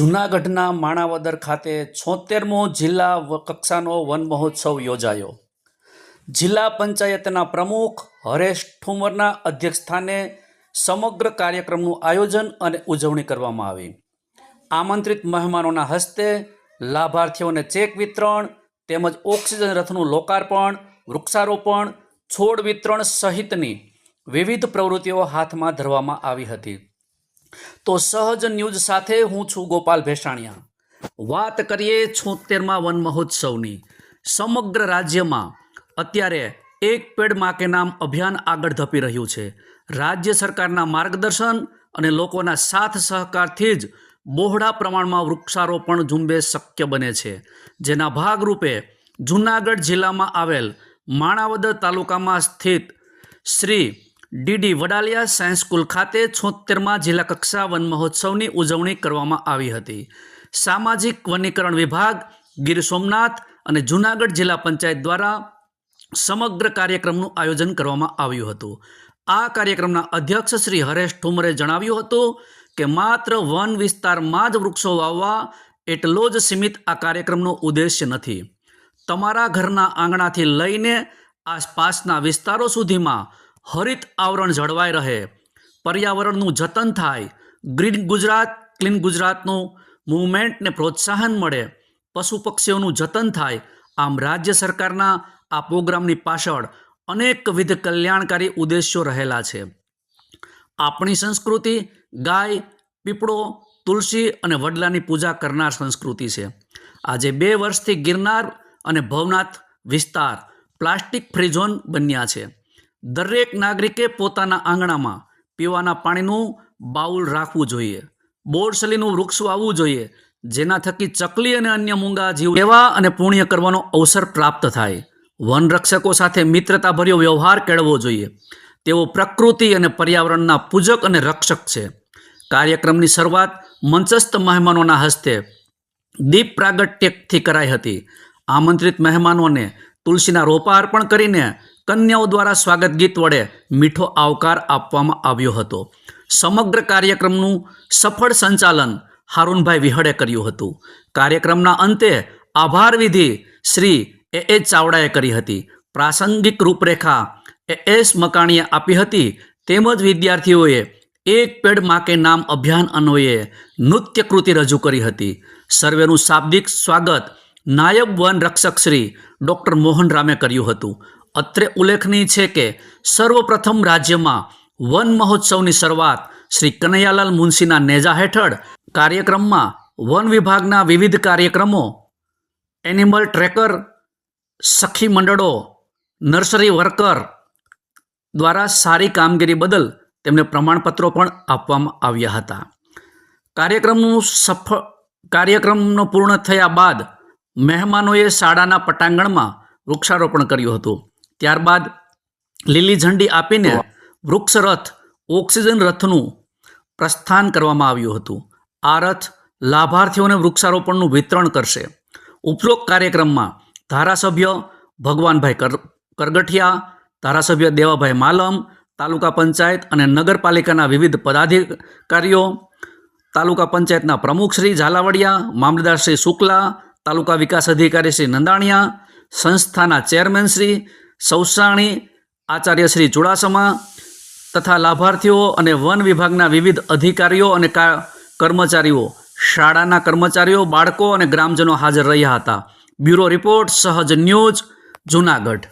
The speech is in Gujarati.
જૂનાગઢના માણાવદર ખાતે છોતેરમો જિલ્લા કક્ષાનો વન મહોત્સવ યોજાયો. જિલ્લા પંચાયતના પ્રમુખ હરેશ ઠુમરના અધ્યક્ષસ્થાને સમગ્ર કાર્યક્રમનું આયોજન અને ઉજવણી કરવામાં આવી. આમંત્રિત મહેમાનોના હસ્તે લાભાર્થીઓને ચેક વિતરણ, તેમજ ઓક્સિજન રથનું લોકાર્પણ, વૃક્ષારોપણ, છોડ વિતરણ સહિતની વિવિધ પ્રવૃત્તિઓ હાથમાં ધરવામાં આવી હતી. તો સહજ ન્યૂઝ સાથે હું છું ગોપાલ ભેસાણિયા. વાત કરીએ છોતેરમાં વન મહોત્સવની. સમગ્ર રાજ્યમાં અત્યારે એક પેડમાં કે નામ અભિયાન આગળ ધપી રહ્યું છે. રાજ્ય સરકારના માર્ગદર્શન અને લોકોના સાથ સહકારથી જ બહોળા પ્રમાણમાં વૃક્ષારોપણ ઝુંબેશ શક્ય બને છે. જેના ભાગરૂપે જૂનાગઢ જિલ્લામાં આવેલ માણાવદર તાલુકામાં સ્થિત Shri DD Vadaliya science school ખાતે છોતેરમાં જિલ્લા કક્ષા વન મહોત્સવની ઉજવણી કરવામાં આવી હતી. સામાજિક વનીકરણ વિભાગ, ગીર સોમનાથ અને જૂનાગઢ જિલ્લા પંચાયત દ્વારા સમગ્ર કાર્યક્રમનું આયોજન કરવામાં આવ્યું હતું. આ કાર્યક્રમના અધ્યક્ષ શ્રી હરેશ ઠુમરે જણાવ્યું હતું કે, માત્ર વન વિસ્તારમાં જ વૃક્ષો વાવવા એટલો જ સીમિત આ કાર્યક્રમનો ઉદ્દેશ્ય નથી. તમારા ઘરના આંગણાથી લઈને આસપાસના વિસ્તારો સુધીમાં હરિત આવરણ જળવાઈ રહે. પર્યાવરણનું જતન થાય. ગ્રીન ગુજરાત, ક્લીન ગુજરાતનું મૂવમેન્ટને પ્રોત્સાહન મળે. પશુ પક્ષીઓનું જતન થાય. આમ રાજ્ય સરકારના આ પ્રોગ્રામની પાછળ અનેકવિધ કલ્યાણકારી ઉદ્દેશ્યો રહેલા છે. આપણી સંસ્કૃતિ ગાય, પીપળો, તુલસી અને વડલાની પૂજા કરનાર સંસ્કૃતિ છે. આજે બે વર્ષથી ગિરનાર અને ભવનાથ વિસ્તાર પ્લાસ્ટિક ફ્રી ઝોન બન્યા છે. દરેક નાગરિકે પોતાના આંગણામાં પીવાના પાણીનું બાઉલ રાખવું જોઈએ બોરસલીનું વૃક્ષ વાવવું જોઈએ, જેના થકી ચકલી અને અન્ય મૂંગા જીવ એવા અને પુણ્ય કરવાનો અવસર પ્રાપ્ત થાય. વન રક્ષકો સાથે મિત્રતાભર્યો વ્યવહાર કેળવવો જોઈએ. તેઓ પ્રકૃતિ અને પર્યાવરણના પૂજક અને રક્ષક છે. કાર્યક્રમની શરૂઆત મંચસ્થ મહેમાનોના હસ્તે દીપ પ્રાગટ્યથી કરાઈ હતી. આમંત્રિત મહેમાનોને તુલસીના રોપા અર્પણ કરીને કન્યાઓ દ્વારા સ્વાગત ગીત વડે મીઠો આવકાર આપવામાં આવ્યો હતો. સમગ્ર કાર્યક્રમનું સફળ સંચાલન હારૂનભાઈ વિહળે કર્યું હતું. કાર્યક્રમના અંતે આભાર વિધિ શ્રી એ એ ચાવડાએ કરી હતી. પ્રાસંગિક રૂપરેખા એ એસ મકાણીએ આપી હતી. તેમજ વિદ્યાર્થીઓએ એક પેડમાં કે નામ અભિયાન અન્વયે નૃત્ય કૃતિ રજૂ કરી હતી. સર્વેનું શાબ્દિક સ્વાગત નાયબ વન રક્ષક શ્રી ડૉક્ટર મોહન રામે કર્યું હતું. અત્રે ઉલ્લેખનીય છે કે સર્વપ્રથમ રાજ્યમાં વન મહોત્સવની શરૂઆત શ્રી કનૈયાલાલ મુનશીના નેજા હેઠળ કાર્યક્રમમાં વન વિભાગના વિવિધ કાર્યક્રમો એનિમલ ટ્રેકર સખી મંડળો નર્સરી વર્કર દ્વારા સારી કામગીરી બદલ તેમને પ્રમાણપત્રો પણ આપવામાં આવ્યા હતા. કાર્યક્રમનું સફળ કાર્યક્રમનો પૂર્ણ થયા બાદ મહેમાનોએ શાળાના પટાંગણમાં વૃક્ષારોપણ કર્યું હતું. ત્યારબાદ લીલી ઝંડી આપીને વૃક્ષ રથ ઓક્સિજન રથનું પ્રસ્થાન કરવામાં આવ્યું હતું. આ રથ લાભાર્થીઓને વૃક્ષારોપણનું વિતરણ કરશે. ઉપરોક્ત કાર્યક્રમમાં ધારાસભ્ય ભગવાનભાઈ કર કરગઠિયા ધારાસભ્ય દેવાભાઈ માલમ તાલુકા પંચાયત અને નગરપાલિકાના વિવિધ પદાધિકારીઓ તાલુકા પંચાયતના પ્રમુખ શ્રી ઝાલાવડિયા મામલતદાર શ્રી શુક્લા તાલુકા વિકાસ અધિકારી શ્રી નંદાણિયા સંસ્થાના ચેરમેન શ્રી સૌસાણી આચાર્ય શ્રી ચુડાસમા તથા લાભાર્થીઓ અને વન વિભાગના વિવિધ અધિકારીઓ અને કર્મચારીઓ, શાળાના કર્મચારીઓ, બાળકો અને ગ્રામજનો હાજર રહ્યા હતા. Bureau report, Sahaj news, Junagadh.